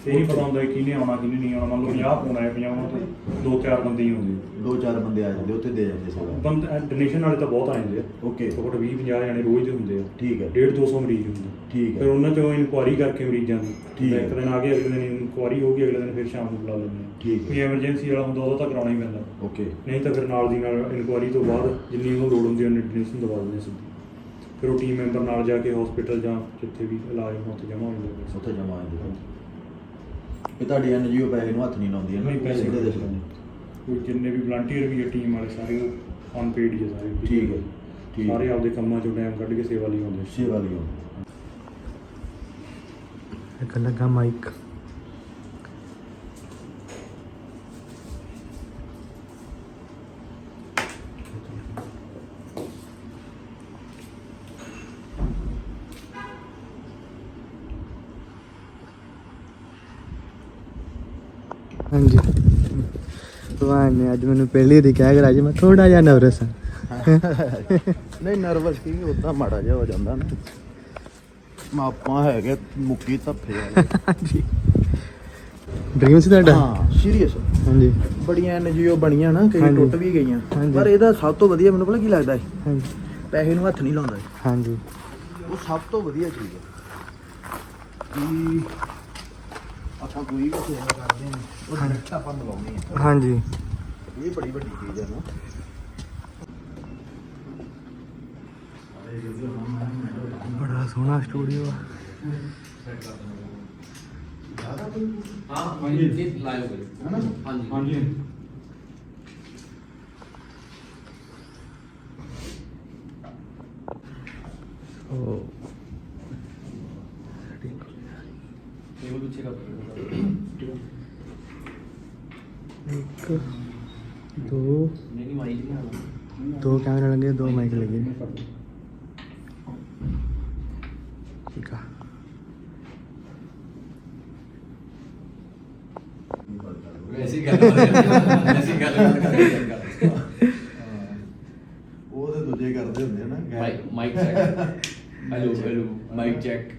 ਹਾਂਜੀ। ਇਹ ਨਹੀਂ ਪਤਾ ਹੁੰਦਾ ਕਿ ਕਿਹਨੇ ਆਉਣਾ ਕਿਹਨੇ ਨਹੀਂ ਆਉਣਾ। ਮੰਨ ਲਓ 50 ਫੋਨ ਆਏ 50 ਤੋਂ ਦੋ ਚਾਰ ਬੰਦੇ ਹੀ ਹੁੰਦੇ ਦੋ ਚਾਰ ਬੰਦੇ ਆ ਜਾਂਦੇ ਉੱਥੇ ਦੇ ਜਾਂਦੇ ਸੇਵਾ ਬੰਦ ਡੋਨੇਸ਼ਨ ਵਾਲੇ ਤਾਂ ਬਹੁਤ ਆ ਜਾਂਦੇ ਆ। ਓਕੇ ਘੱਟੋ 20 50 ਜਾਣੇ ਰੋਜ਼ ਦੇ ਹੁੰਦੇ ਆ। ਠੀਕ ਹੈ। 1.5 200 ਮਰੀਜ਼ ਹੁੰਦੇ ਠੀਕ ਹੈ। ਫਿਰ ਉਹਨਾਂ ਚੋਂ ਇਨਕੁਆਰੀ ਕਰਕੇ ਮਰੀਜ਼ਾਂ ਦੀ। ਠੀਕ ਹੈ। ਇੱਕ ਦਿਨ ਆ ਕੇ ਅਗਲੇ ਦਿਨ ਇਨਕੁਆਰੀ ਹੋਊਗੀ ਅਗਲੇ ਦਿਨ ਫਿਰ ਸ਼ਾਮ ਨੂੰ ਬੁਲਾ ਲੈਂਦੇ ਆ। ਠੀਕ ਹੈ। ਕੋਈ ਐਮਰਜੈਂਸੀ ਵਾਲਾ ਹੁੰਦਾ ਉਹਦਾ ਤਾਂ ਕਰਾਉਣਾ ਹੀ ਪੈਂਦਾ। ਓਕੇ ਨਹੀਂ ਤਾਂ ਫਿਰ ਨਾਲ ਦੀ ਨਾਲ ਇਨਕੁਆਰੀ ਤੋਂ ਬਾਅਦ ਜਿੰਨੀ ਉਹਨੂੰ ਲੋੜ ਹੁੰਦੀ ਹੈ ਉਹਨੇ ਡੋਨੇਸ਼ਨ ਦਵਾ ਦਿੰਦੇ ਸਿੱਧੀ। ਫਿਰ ਉਹ ਟੀਮ ਮੈਂਬਰ ਨਾਲ ਜਾ ਕੇ ਹਸਪੀਟਲ ਜਾਂ ਜਿੱਥੇ ਵੀ ਇਲਾਜ ਹੋਣਾ ਉੱਥੇ ਜਮ੍ਹਾਂ ਹੋ ਜਾਂਦੇ। ਉੱਥੇ ਜਮਾ ਆ ਜਾਂਦੇ। ਇਹ ਤੁਹਾਡੀ ਐਨਜੀਓ ਪੈਸੇ ਨੂੰ ਹੱਥ ਨਹੀਂ ਲਾਉਂਦੀ ਹੈ ਨਾ ਨਹੀਂ, ਪੈਸੇ ਸਿੱਧੇ ਦੇ ਨਹੀਂ ਲਾਉਂਦੀ। ਕੋਈ ਜਿੰਨੇ ਵੀ ਵਲੰਟੀਅਰ ਵੀ ਹੈ ਟੀਮ ਵਾਲੇ ਸਾਰੇ ਅਨਪੇਡ ਹੀ ਆ ਸਾਰੇ ਠੀਕ ਹੈ, ਠੀਕ ਹੈ। ਸਾਰੇ ਆਪਦੇ ਕੰਮਾਂ ਚੋਂ ਟਾਈਮ ਕੱਢ ਕੇ ਸੇਵਾ ਲਈ ਆਉਂਦੇ ਸੇਵਾ ਲਈ ਆਉਂਦੇ। ਇੱਕ ਲੱਗਾ ਮਾਈਕ ਹਾਂਜੀ। ਭਗਵਾਨ ਨੇ ਅੱਜ ਮੈਨੂੰ ਪਹਿਲੀ ਵਾਰੀ ਕਿਹਾ ਕਿ ਅੱਜ ਮੈਂ ਥੋੜਾ ਜਿਹਾ ਨਰਵਸ ਹਾਂ। ਨਹੀਂ ਨਰਵਸ ਕੀ ਉਦਾਂ ਮਾੜਾ ਜਿਹਾ ਹੋ ਜਾਂਦਾ ਨਾ। ਮਾਪਾਂ ਹੈਗੇ ਮੁੱਕੀ ਧੱਫੇ ਵਾਲੇ। ਹਾਂਜੀ। ਡ੍ਰੀਮ ਸੀ ਤੁਹਾਡਾ? ਹਾਂ ਸੀਰੀਅਸ ਹਾਂਜੀ। ਬੜੀਆਂ ਐਨਜੀਓ ਬਣੀਆਂ ਨਾ ਕਈ। ਟੁੱਟ ਵੀ ਗਈਆਂ। ਪਰ ਇਹਦਾ ਸਭ ਤੋਂ ਵਧੀਆ ਮੈਨੂੰ ਪਤਾ ਕੀ ਲੱਗਦਾ ਹੈ ਹਾਂਜੀ। ਪੈਸੇ ਨੂੰ ਹੱਥ ਨਹੀਂ ਲਾਉਂਦਾ। ਹਾਂਜੀ। ਉਹ ਸਭ ਤੋਂ ਵਧੀਆ ਚੀਜ਼ ਹੈ। ਕਿ ਆਪਾਂ ਕੋਈ ਵੀ ਸੇਵਾ ਕਰਦੇ ਹਾਂ ਉਹ ਡਾਇਰੈਕਟ ਆਪਾਂ ਨਿਭਾਉਣੀ ਹੈ ਹਾਂਜੀ ਇਹ ਬੜੀ ਵੱਡੀ ਚੀਜ਼ ਹੈ ਨਾ ਬੜਾ ਸੋਹਣਾ ਸਟੂਡੀਓ ਆ ਹਾਂ ਹਾਂਜੀ ਇਹ ਲਾਈਵ ਕਰੀ ਹੈਨਾ ਹਾਂਜੀ ਹਾਂਜੀ ਉਹ ਟੇਬਲ ਪਿੱਛੇ ਕਰ ਇੱਕ ਦੋ ਨਹੀਂ ਨਹੀਂ ਮਾਈਕ ਨਹੀਂ ਆਉਣਾ ਦੋ ਕੈਮਰੇ ਲੱਗੇ ਦੋ ਮਾਈਕ ਲੱਗੇ ਠੀਕ ਆ ਐਸੀ ਗੱਲ ਐਸੀ ਗੱਲ ਉਹ ਤੇ ਦੂਜੇ ਕਰਦੇ ਹੁੰਦੇ ਆ ਨਾ mic mic check hello hello mic check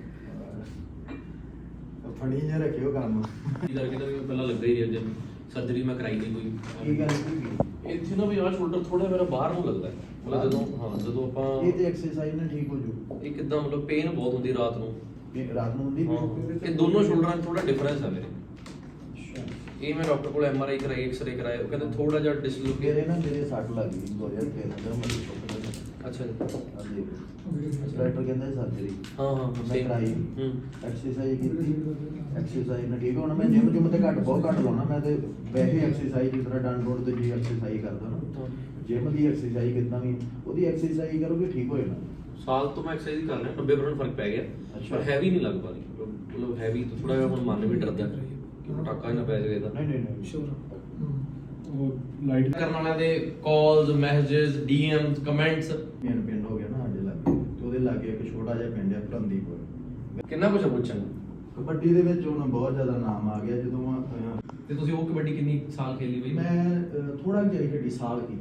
funny ਜਿਹਾ ਰੱਖਿਓ ਕੰਮ। ਇਧਰ ਕਿਤੇ ਵੀ ਪਹਿਲਾਂ ਲੱਗਾ ਹੀ ਰਿਹਾ ਜਦ। ਸਰਜਰੀ ਮੈਂ ਕਰਾਈ ਨਹੀਂ ਕੋਈ। ਕੀ ਗੱਲ ਇੱਥੇ ਨਾ ਵੀ ਆਹ ਸ਼ੋਲਡਰ ਥੋੜਾ ਮੇਰਾ ਬਾਹਰ ਨੂੰ ਲੱਗਦਾ। ਹੈ। ਮਤਲਬ ਜਦੋਂ ਹਾਂ ਜਦੋਂ ਆਪਾਂ ਇਹ ਤੇ ਐਕਸਰਸਾਈਜ਼ ਨਾਲ ਠੀਕ ਹੋ ਜੂ ਇਹ ਕਿਦਾਂ ਮਤਲਬ ਪੇਨ ਬਹੁਤ ਹੁੰਦੀ ਰਾਤ ਨੂੰ। ਇਹ ਰਾਤ ਨੂੰ ਹੁੰਦੀ ਹਾਂ ਇਹ ਦੋਨੋਂ ਸ਼ੋਲਡਰਾਂ 'ਚ ਥੋੜਾ ਡਿਫਰੈਂਸ ਹੈ ਮੇਰੇ। ਇਹ ਮੈਂ ਡਾਕਟਰ ਕੋਲ ਐਮ ਆਰ ਆਈ ਕਰਾਈ ਐਕਸ ਰੇ ਕਰਾਇਆ ਉਹ ਕਹਿੰਦੇ ਥੋੜਾ ਜਿਹਾ ਡਿਸਲੋਕੇਟ ਮੇਰੇ ਨਾ ਮੇਰੇ ਸੱਟ ਲੱਗ ਗਈ 2013 ਦਾ ਮੈਂ ਅੱਛਾ ਜੀ। ਡਾਕਟਰ ਕਹਿੰਦਾ ਸਰਜਰੀ ਹਾਂ ਹਾਂ ਮੈਂ same। ਕਰਾਈ। ਹੂੰ। ਐਕਸਰਸਾਈਜ਼ ਕੀਤੀ। ਐਕਸਰਸਾਈਜ਼ ਨਾਲ ਠੀਕ ਹੋਣਾ ਮੈਂ ਜਿਮ ਜੁਮ ਤੇ ਘੱਟ ਬਹੁਤ ਘੱਟ ਲਾਉਣਾ ਮੈਂ ਤੇ ਵੈਸੇ ਐਕਸਰਸਾਈਜ਼ ਜਿਸ ਤਰ੍ਹਾਂ ਡੰਡ ਰੋਡ ਤੇ ਜੀ ਐਕਸਰਸਾਈਜ਼ ਕਰਦਾ ਨਾ। ਹਾਂ। ਜਿਮ ਦੀ ਐਕਸਰਸਾਈਜ਼ ਕਿੰਨਾ ਵੀ ਉਹਦੀ ਐਕਸਰਸਾਈਜ਼ ਕਰੋਗੇ ਠੀਕ ਹੋ ਜਾਣਾ। ਸਾਲ ਤੋਂ ਮੈਂ ਐਕਸਰਸਾਈਜ਼ ਕਰ ਰਿਹਾ 90% ਫ਼ਰਕ ਪੈ ਗਿਆ। ਪਰ ਹੈਵੀ ਨਹੀਂ ਲੱਗ ਪਾ ਰਹੀ। ਮਤਲਬ ਹੈਵੀ ਤੋਂ ਥੋੜਾ ਜਿਹਾ ਹੁਣ ਮਨ ਵੀ ਡਰਦਾ ਕਿ ਪਟਾਕਾ ਹੀ ਨਾ ਪੈ ਜਾਵੇ ਇਹਦਾ ਨਹੀਂ ਨਹੀਂ ਨਹੀਂ। ਸ਼ੋਰ ਉਹ ਲਾਈਟ ਕਰਨ ਵਾਲਿਆਂ ਦੇ ਕਾਲਸ ਮੈਸੇजेस ਡੀਐਮਸ ਕਮੈਂਟਸ ਮੇਨ ਪਿੰਡ ਹੋ ਗਿਆ ਨਾ ਸਾਡੇ ਲਾਗੇ ਤੇ ਉਹਦੇ ਲਾਗੇ ਇੱਕ ਛੋਟਾ ਜਿਹਾ ਪਿੰਡ ਹੈ ਭਰੰਦੀਪੁਰ ਕਿੰਨਾ ਕੁਛ ਆ ਪੁੱਛਣ? ਕਬੱਡੀ ਦੇ ਵਿੱਚ ਹੁਣ ਬਹੁਤ ਜ਼ਿਆਦਾ ਨਾਮ ਆ ਗਿਆ ਜਦੋਂ ਤੇ ਤੁਸੀਂ ਉਹ ਕਬੱਡੀ ਕਿੰਨੀ ਸਾਲ ਖੇਲੀ ਬਈ? ਮੈਂ ਥੋੜਾ ਜਿਹਾ ਖੇਡੀ ਸਾਲ ਕੀ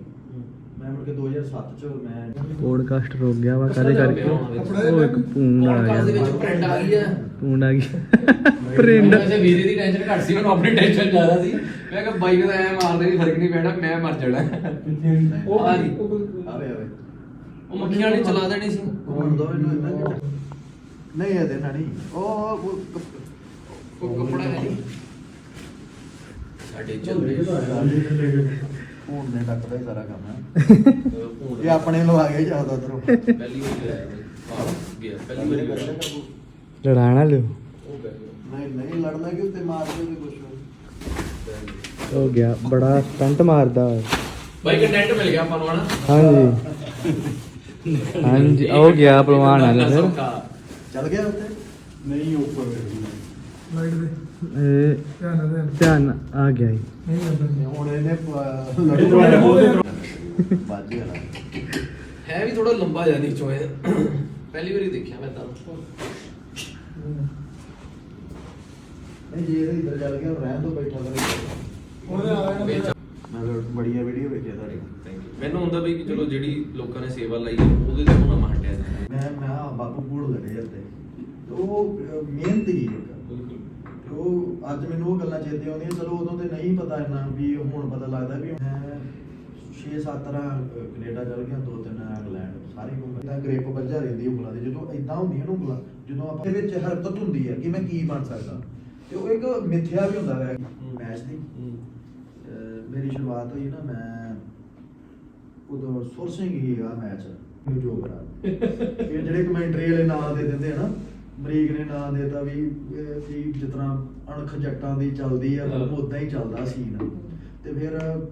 ਮੈਂ ਮੁੜ ਕੇ 2007 ਚ ਮੈਂ ਪੋਡਕਾਸਟ ਰੁਕ ਗਿਆ ਵਾ ਕਾਦੇ ਕਰਕੇ? ਉਹ ਇੱਕ ਪੂੰਡ ਆ ਪੌਡਕਾਸਟ ਦੇ ਗਿਆ ਵਿੱਚ ਪ੍ਰਿੰਟ ਆ ਗਈ ਹੈ ਪੂੰਡ ਆ ਗਈ। ਪ੍ਰਿੰਡ ਵੈਸੇ ਵੀਰੇ ਦੀ ਟੈਨਸ਼ਨ ਘੱਟ ਸੀ ਮੈਨੂੰ ਆਪਣੀ ਟੈਨਸ਼ਨ ਜ਼ਿਆਦਾ ਸੀ। ਮੈਂ ਕਿਹਾ ਬਾਈ ਨੂੰ ਐ ਮਾਰਦੇ ਨਹੀਂ ਫ਼ਰਕ ਨਹੀਂ ਪੈਣਾ ਮੈਂ ਮਰ ਜਾਣਾ। ਉਹ ਆ ਗਈ। ਆਵੇ ਆਵੇ। ਉਹ ਮੱਖੀਆਂ ਨੇ ਚਲਾ ਦੇਣੀ ਸੀ। ਕੋਣ ਦੋ ਇਹਨੂੰ ਇੰਨਾ ਨਹੀਂ ਇਹ ਦੇਣਾ ਨਹੀਂ। ਉਹ ਉਹ ਕੱਪੜਾ ਹੈ ਨਹੀਂ। ਸਾਡੇ ਚੱਲ ਰਹੇ ਹੁਣ ਨੇ ਟੱਕਦਾ ਹੀ ਸਾਰਾ ਕੰਮ ਹੈ। ਇਹ ਆਪਣੇ ਨੂੰ ਆ ਗਿਆ ਜ਼ਿਆਦਾ ਉਧਰੋਂ ਪਹਿਲੀ ਵਾਰ ਗਿਆ ਆ ਗਿਆ ਪਹਿਲੀ ਵਾਰੀ ਗਿਆ ਲੜਾਣਾ ਲਿਓ। ਉਹ ਗਿਆ। ਨਹੀਂ ਨਹੀਂ ਲੜਨਾ ਕਿਉਂ? ਤੇ ਮਾਰ ਦੇ ਕੁਛ ਹੋ ਗਿਆ ਬੜਾ ਸਟੰਟ ਮਾਰਦਾ। ਬਾਈ ਕੰਟੈਂਟ ਮਿਲ ਗਿਆ ਆਪਾਂ ਨੂੰ ਹਾਂਜੀ। ਹਾਂਜੀ ਹੋ ਗਿਆ ਪਹਿਲਵਾਨ ਆ ਗਿਆ ਫਿਰ ਚੱਲ ਗਿਆ ਉੱਤੇ ਨਹੀਂ ਉੱਪਰ। ਇਹ ਧਿਆਨ ਆ ਗਿਆ ਜੀ। ਹੁਣ ਇਹਨੇ ਪ- ਲੜੂ ਵੱਜ ਗਿਆ ਨਾ। ਹੈ ਵੀ ਥੋੜਾ ਲੰਬਾ ਜਿਹਾ ਨੀਚੋਂ ਇਹ। ਪਹਿਲੀ ਵਾਰੀ ਦੇਖਿਆ ਮੈਂ ਤਾਂ। ਨਹੀਂ ਜੇ ਇਹ ਇੱਧਰ ਚੱਲ ਗਿਆ ਰਹਿਣ ਤੋਂ ਬੈਠਾ ਕਰੇ ਵਿੱਚ ਮੈਂ ਤਾਂ ਬੜੀਆਂ ਵੀਡੀਓ ਵੇਖਿਆ ਤੁਹਾਡੀ ਥੈਂਕ ਯੂ ਮੈਨੂੰ ਹੁੰਦਾ ਵੀ ਕਿ ਚਲੋ ਜਿਹੜੀ ਲੋਕਾਂ ਨੇ ਸੇਵਾ ਲਈ ਹੈ, ਉਹਦੇ ਤੇ ਹੁਣ ਹਟਿਆ ਜਾਏ ਮੈਂ ਮੈਂ ਆਹ ਬਾਪੂ ਬੂੜ ਲੜੇ ਜਾਂਦੇ। ਤੇ ਉਹ ਅਹ, ਮਿਹਨਤ ਹੀ ਉਹ ਅੱਜ ਮੈਨੂੰ ਉਹ ਗੱਲਾਂ ਚੇਤੇ ਆਉਂਦੀਆਂ ਚਲੋ ਉਦੋਂ ਤੇ ਨਹੀਂ ਪਤਾ ਇੰਨਾ ਵੀ ਹੁਣ ਪਤਾ ਲੱਗਦਾ ਵੀ ਮੈਂ 6-7 ਤਰ੍ਹਾਂ ਅਹ, ਕੈਨੇਡਾ ਚਲ ਗਿਆ ਦੋ ਤਿੰਨ ਇੰਗਲੈਂਡ ਸਾਰੇ ਘੁੰਮ ਤਾਂ ਗ੍ਰਿਪ ਵੱਜਾ ਰਹਿੰਦੀ ਉਂਗਲਾਂ ਦੀ ਜਦੋਂ ਇਦਾਂ ਹੁੰਦੀਆਂ ਨਾ ਉਂਗਲਾਂ ਜਦੋਂ ਆਪਾਂ ਦੇ ਵਿੱਚ ਹਰਕਤ ਹੁੰਦੀ ਹੈ ਕਿ ਮੈਂ ਕੀ ਬਣ ਸਕਦਾ। ਤੇ ਉਹ ਇੱਕ ਮਿੱਥਿਆ ਵੀ ਹੁੰਦਾ ਹੈ ਮੈਚ ਦੀ। ਮੇਰੀ ਸ਼ੁਰੂਆਤ ਹੋਈ ਨਾ ਮੈਂ ਉਦੋਂ ਸੁਰ ਸਿੰਘ ਹੀ ਆ ਮੈਚ ਨੂੰ ਜੋ ਕਰਾ ਇਹ ਜਿਹੜੇ ਕਮੈਂਟਰੀ ਵਾਲੇ ਨਾਂ ਦੇ ਦਿੰਦੇ ਆ ਨਾ ਮਰੀਕ ਨੇ ਨਾਂ ਦੇਤਾ ਵੀ ਇਹ ਵੀ ਜਿਸ ਤਰ੍ਹਾਂ ਅਣਖ ਜੱਟਾਂ ਦੀ ਚੱਲਦੀ ਆ ਹਾਂ। ਉਦਾਂ ਹੀ ਚੱਲਦਾ ਸੀਨ। ਤੇ ਫਿਰ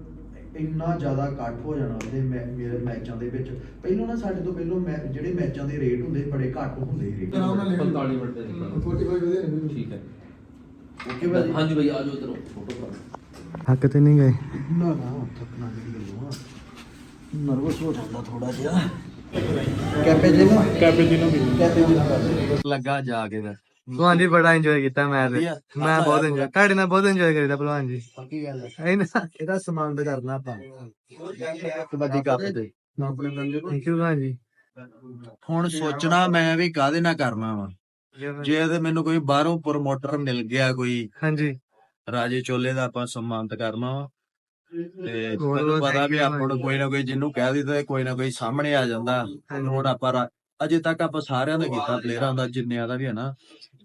ਇੰਨਾ ਜ਼ਿਆਦਾ ਇਕੱਠ ਹੋ ਜਾਣਾ ਉਹਦੇ ਮੈ- ਮੇਰੇ ਮੈਚਾਂ ਦੇ ਵਿੱਚ। ਪਹਿਲਾਂ ਨਾ ਸਾਡੇ ਤੋਂ ਪਹਿਲਾਂ ਮੈ- ਜਿਹੜੇ ਮੈਚਾਂ ਦੇ ਰੇਟ ਹੁੰਦੇ ਬੜੇ ਘੱਟ ਹੁੰਦੇ ਸੀ। ਰੇਟ 45 ਮਿੰਟ ਦੇ ਨਿਕਲ ਠੀਕ ਹੈ। ਓਕੇ ਭਾਜੀ। ਹਾਂਜੀ ਭਾਈ ਆ ਜਾਓ ਇਧਰੋਂ ਫੋਟੋ ਕਰਾ ਥੱਕ ਤੇ ਨਹੀਂ ਗਏ। ਨਾ ਨਾ ਥੱਕਣਾ ਜਿਹੜੀ ਗੱਲੋਂ ਆ। ਨਰਵਸ ਹੋ ਜਾਂਦਾ ਥੋੜਾ ਜਿਹਾ। ਕੈਪੇ ਜੀ ਨਾ? ਕੈਪੇਚੀਨੋ ਵੀ। ਕੈਪੇ ਜੀ ਨਾ ਕਰਦੇ ਲੱਗਾ ਜਾ ਕੇ ਫਿਰ। ਭਲਵਾਨ ਜੀ ਬੜਾ ਇੰਜੋਏ ਕੀਤਾ ਮੈਂ ਤੇ ਵਧੀਆ। ਮੈਂ ਬਹੁਤ ਇੰਜੋਏ ਤੁਹਾਡੇ ਨਾਲ ਬਹੁਤ ਇੰਜੋਏ ਕਰੀਦਾ ਭਲਵਾਨ ਜੀ। ਪੱਕੀ ਗੱਲ ਹੈ। ਹੈ ਨਾ? ਇਹਦਾ ਸਮਾਨ ਤੇ ਕਰਨਾ ਆਪਾਂ। ਕਬੱਡੀ ਕੱਪ ਤੇ। ਥੈਂਕ ਯੂ ਭਲਵਾਨ ਜੀ। ਹੁਣ ਸੋਚਣਾ ਮੈਂ ਵੀ ਕਾਹਦੇ ਨਾਲ ਕਰਨਾ ਵਾ। ਜੇ ਤੇ ਮੈਨੂੰ ਕੋਈ ਬਾਹਰੋਂ ਪ੍ਰਮੋਟਰ ਮਿਲ ਗਿਆ ਕੋਈ ਹਾਂਜੀ। ਰਾਜੇ ਚੋਲੇ ਦਾ ਆਪਾਂ ਸਨਮਾਨਿਤ ਕਰਨਾ ਵਾ। ਤੇ ਤੁਹਾਨੂੰ ਪਤਾ ਵੀ ਆਪਾਂ ਨੂੰ ਕੋਈ ਨਾ ਕੋਈ ਜਿਹਨੂੰ ਕਹਿ ਦਿੱਤਾ ਕੋਈ ਨਾ ਕੋਈ ਸਾਹਮਣੇ ਆ ਜਾਂਦਾ। ਹੁਣ ਆਪਾਂ ਰਾ- ਅਜੇ ਤੱਕ ਆਪਾਂ ਸਾਰਿਆਂ ਦਾ ਕੀਤਾ ਪਲੇਅਰਾਂ ਦਾ ਜਿੰਨਿਆਂ ਦਾ ਵੀ ਹੈ ਨਾ।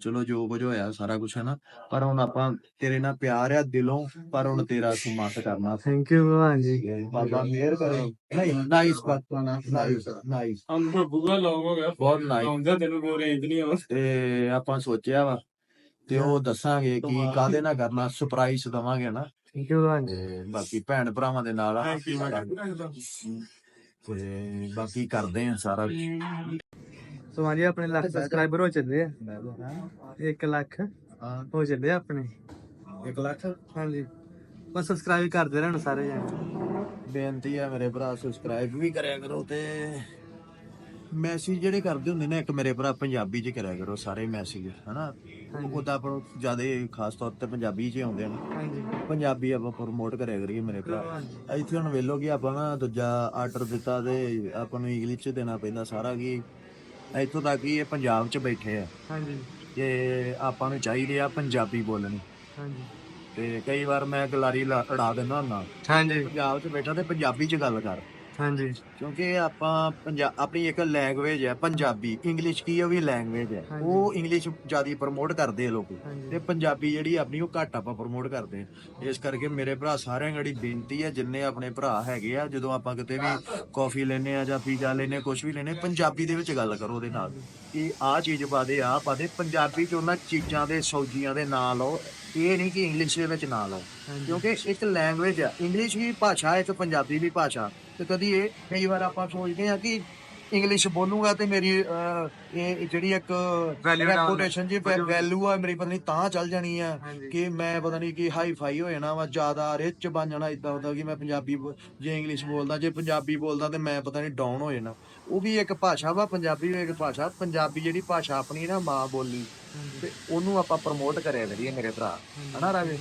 ਚਲੋ ਜੋ ਕੁਝ ਹੋਇਆ ਸਾਰਾ ਕੁਝ ਹੈ ਨਾ। ਪਰ ਹੁਣ ਆਪਾਂ ਤੇਰੇ ਨਾਲ ਪਿਆਰ ਆ ਦਿਲੋਂ ਪਰ ਹੁਣ ਤੇਰਾ ਸਨਮਾਨਿਤ ਕਰਨਾ। ਥੈਂਕ ਯੂ ਭਲਵਾਨ ਜੀ। ਬਾਬਾ ਮਿਹਰ ਕਰੇ। ਨਹੀਂ ਨਾਈਸ ਬਾਤਾਂ ਨਾਈਸ ਨਾਈਸ ਅੰਦਰ ਬੁਗਾ ਲੋਗ ਹੋ ਗਿਆ। ਬਹੁਤ ਨਾਈਸ ਆਉਂਦਾ ਤੈਨੂੰ ਕੋਈ ਰੇਂਜ ਨਹੀਂ ਆਉਂਦਾ। ਤੇ ਆਪਾਂ ਸੋਚਿਆ ਵਾ ਤੇ ਉਹ ਦੱਸਾਂਗੇ ਕਿ ਕਾਦੇ ਨਾਲ ਕਰਨਾ ਸਰਪ੍ਰਾਈਜ਼ ਦਵਾਂਗੇ ਨਾ। ਭਲਵਾਨ ਜੀ ਤੇ ਬਾਕੀ ਭੈਣ ਭਰਾਵਾਂ ਦੇ ਨਾਲ ਆ। ਤੇ ਬਾਕੀ ਕਰਦੇ ਆ ਸਾਰਾ ਸੋ ਹਾਂਜੀ ਆਪਣੇ ਲੱਖ ਸਬਸਕ੍ਰਾਈਬਰ ਹੋ ਚੱਲੇ ਆ। 1 ਲੱਖ ਹਾਂ। ਹੋ ਚੱਲੇ ਆ ਆਪਣੇ। 1 ਲੱਖ? ਹਾਂਜੀ। ਬਸ ਸਬਸਕ੍ਰਾਈਬ ਕਰਦੇ ਰਹਿਣ ਸਾਰੇ ਜਣੇ। ਬੇਨਤੀ ਹੈ ਮੇਰੇ ਭਰਾ ਸਬਸਕ੍ਰਾਈਬ ਵੀ ਕਰਿਆ ਕਰੋ ਤੇ ਮੈਸੇਜ ਜਿਹੜੇ ਕਰਦੇ ਹੁੰਦੇ ਨੇ ਇੱਕ ਮੇਰੇ ਭਰਾ ਪੰਜਾਬੀ 'ਚ ਕਰਿਆ ਕਰੋ ਸਾਰੇ ਮੈਸੇਜ ਹਨਾ? ਉਹਦਾ ਆਪਾਂ ਨੂੰ ਜ਼ਿਆਦਾ ਖਾਸ ਤੌਰ ਤੇ ਪੰਜਾਬੀ 'ਚ ਹੀ ਆਉਂਦੇ ਨੇ। ਹਾਂਜੀ। ਪੰਜਾਬੀ ਆਪਾਂ ਪ੍ਰਮੋਟ ਕਰਿਆ ਕਰੀਏ ਮੇਰੇ ਭਰਾ। ਇੱਥੇ ਹੁਣ ਵੇਲੋ ਕਿ ਆਪਾਂ ਨਾ ਦੂਜਾ ਆਰਡਰ ਦਿੱਤਾ ਤੇ ਆਪਾਂ ਨੂੰ ਇੰਗਲਿਸ਼ 'ਚ ਦੇਣਾ ਪੈਂਦਾ ਸਾਰਾ ਕੀ ਇੱਥੋਂ ਤੱਕ ਕਿ ਇਹ ਪੰਜਾਬ 'ਚ ਬੈਠੇ ਆ। ਹਾਂਜੀ। ਕਿ ਆਪਾਂ ਨੂੰ ਚਾਹੀਦੇ ਆ ਪੰਜਾਬੀ ਬੋਲਣੀ। ਹਾਂਜੀ। ਤੇ ਕਈ ਵਾਰ ਮੈਂ ਗਲਾਰੀ ਲਾ- ਉਡਾ ਦਿੰਦਾ ਹੁੰਦਾ। ਹਾਂਜੀ। ਪੰਜਾਬ 'ਚ ਬੈਠਾ ਤੇ ਪੰਜਾਬੀ 'ਚ ਗੱਲ ਕਰ। ਹਾਂਜੀ। ਕਿਉਂਕਿ ਆਪਾਂ ਪੰਜਾ ਆਪਣੀ ਇੱਕ ਲੈਂਗੁਏਜ ਹੈ ਪੰਜਾਬੀ। ਇੰਗਲਿਸ਼ ਕੀ ਹੈ ਉਹ ਵੀ ਲੈਂਗੁਏਜ ਹੈ। ਹਾਂਜੀ। ਉਹ ਇੰਗਲਿਸ਼ ਜ਼ਿਆਦਾ ਪ੍ਰਮੋਟ ਕਰਦੇ ਆ ਲੋਕ। ਹਾਂਜੀ। ਤੇ ਪੰਜਾਬੀ ਜਿਹੜੀ ਆਪਣੀ ਉਹ ਘੱਟ ਆਪਾਂ ਪ੍ਰਮੋਟ ਕਰਦੇ ਆ। ਇਸ ਕਰਕੇ ਮੇਰੇ ਭਰਾ ਸਾਰਿਆਂ ਗੜੀ ਬੇਨਤੀ ਹੈ ਜਿੰਨੇ ਆਪਣੇ ਭਰਾ ਹੈਗੇ ਆ ਜਦੋਂ ਆਪਾਂ ਕਿਤੇ ਵੀ ਕਾਫੀ ਲੈਨੇ ਆ ਜਾਂ ਪੀਜ਼ਾ ਲੈਨੇ ਕੁਝ ਵੀ ਲੈਨੇ ਪੰਜਾਬੀ ਦੇ ਵਿੱਚ ਗੱਲ ਕਰੋ ਉਹਦੇ ਨਾਲ। ਕਿ ਆਹ ਚੀਜ਼ ਪਾ ਦੇ ਆਹ ਪਾ ਦੇ ਪੰਜਾਬੀ ਚ ਉਹਨਾਂ ਚੀਜ਼ਾਂ ਦੇ ਸਬਜ਼ੀਆਂ ਦੇ ਨਾਂ ਲਓ। ਇਹ ਨਹੀਂ ਕਿ ਇੰਗਲਿਸ਼ ਦੇ ਵਿੱਚ ਨਾਂ ਲਓ। ਕਿਉਂਕਿ ਇੱਕ ਲੈਂਗੁਏਜ ਆ। ਇੰਗਲਿਸ਼ ਵੀ ਭਾਸ਼ਾ ਹੈ ਤੇ ਪੰਜਾਬੀ ਵੀ ਭਾਸ਼ਾ। ਤੇ ਕਦੀ ਇਹ ਕਈ ਵਾਰ ਆਪਾਂ ਸੋਚਦੇ ਆ ਕਿ ਇੰਗਲਿਸ਼ ਬੋਲੂਗਾ ਤੇ ਮੇਰੀ ਇਹ ਜਿਹੜੀ ਇੱਕ ਰੈਪੂਟੇਸ਼ਨ ਜੀ ਵੈਲਿਊ ਆ ਮੇਰੀ ਪਤਾ ਨਹੀਂ ਤਾਂ ਚੱਲ ਜਾਣੀ ਆ। ਕਿ ਮੈਂ ਪਤਾ ਨਹੀਂ ਕਿ ਹਾਈ ਫਾਈ ਹੋ ਜਾਣਾ ਵਾ ਜ਼ਿਆਦਾ ਰਿਚ ਬਣ ਜਾਣਾ ਇਦਾਂ ਹੁੰਦਾ ਕਿ ਮੈਂ ਪੰਜਾਬੀ ਜੇ ਇੰਗਲਿਸ਼ ਬੋਲਦਾ ਜੇ ਪੰਜਾਬੀ ਬੋਲਦਾ ਤੇ ਮੈਂ ਪਤਾ ਨਹੀਂ ਡਾਊਨ ਹੋ ਜਾਣਾ। ਉਹ ਵੀ ਇੱਕ ਭਾਸ਼ਾ ਵਾ ਪੰਜਾਬੀ ਵੀ ਇੱਕ ਭਾਸ਼ਾ ਪੰਜਾਬੀ ਜਿਹੜੀ ਭਾਸ਼ਾ ਆਪਣੀ ਨਾ ਮਾਂ ਬੋਲੀ ਤੇ ਉਹਨੂੰ ਆਪਾਂ ਪ੍ਰਮੋਟ ਕਰਿਆ ਕਰੀਏ ਮੇਰੇ ਭਰਾ। ਹਨਾ ਰਾਜੇ?